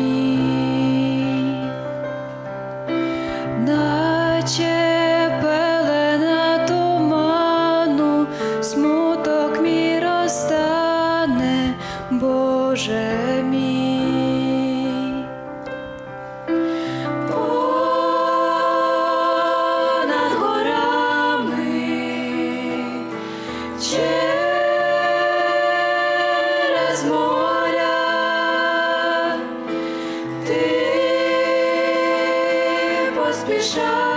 мій, наче пелена туману, смуток мій розтане, Боже мій. О, над горами. be shy.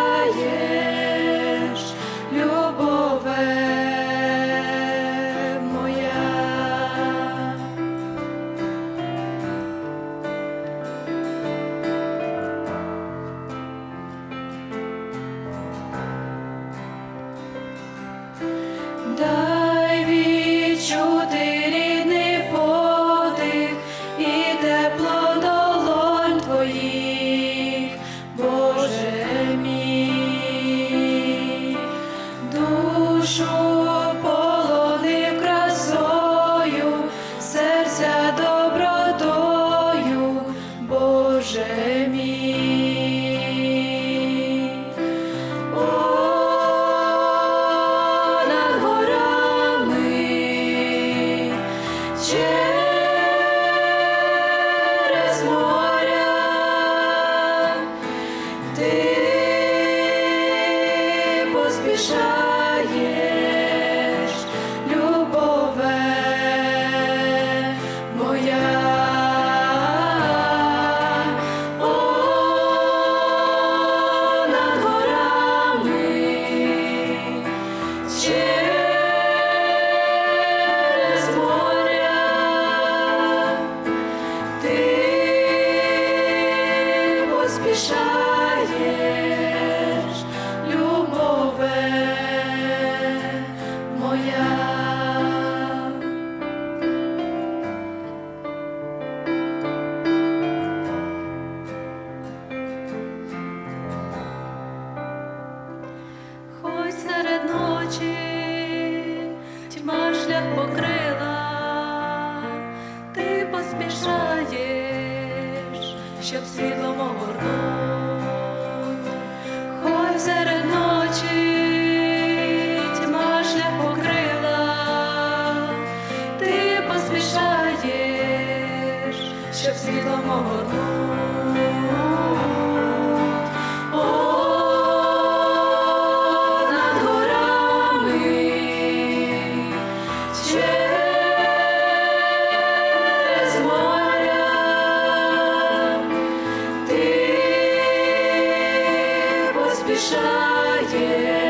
поспішає. очі, тьма шлях покрила, ти поспішаєш, щоб світлом огорнув. поспішає.